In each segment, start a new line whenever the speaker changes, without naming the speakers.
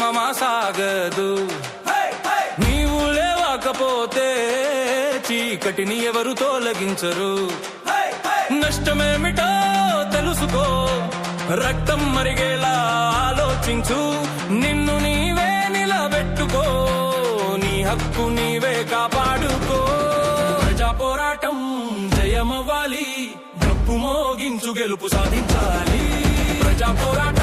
ప్రేమ సాగదు. నీవు లేవకపోతే చీకటిని ఎవరు తొలగించరు. నష్టమేమిటో తెలుసుకో. రక్తం మరిగేలా ఆలోచించు. నిన్ను నీవే నిలబెట్టుకో. నీ హక్కు నీవే కాపాడుకో. ప్రజా పోరాటం జయమవ్వాలి. డబ్బు మోగించు గెలుపు సాధించాలి. ప్రజా పోరాటం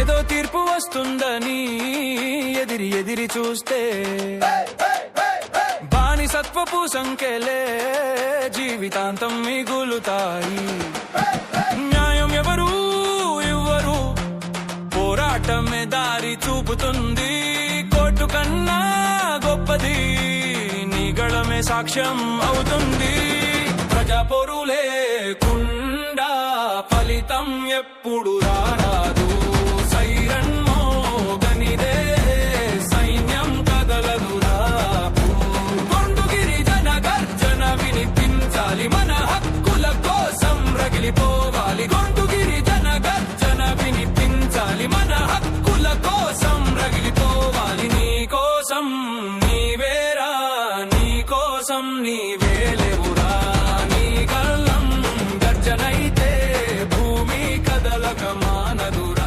ఏదో తీర్పు వస్తుందని ఎదిరి ఎదిరి చూస్తే. బానిసత్వపు సంఖ్యలే జీవితాంతం మిగులుతాయి. న్యాయం ఎవరు ఇవ్వరు? పోరాటమే దారి చూపుతుంది. కోర్టు కన్నా గొప్పది నిగళమే సాక్ష్యం అవుతుంది. ప్రజా పొరులేకుండా ఫలితం ఎప్పుడు రారాదు. కదిలిపోవాలి గొంతు గిరిజన గర్జన వినిపించాలి. మన హక్కుల కోసం రగిలిపోవాలి. నీ కోసం నీవేరా నీ కోసం నీవేలేవురా. నీ కళ్ళం గర్జనైతే భూమి కదలక మానదురా.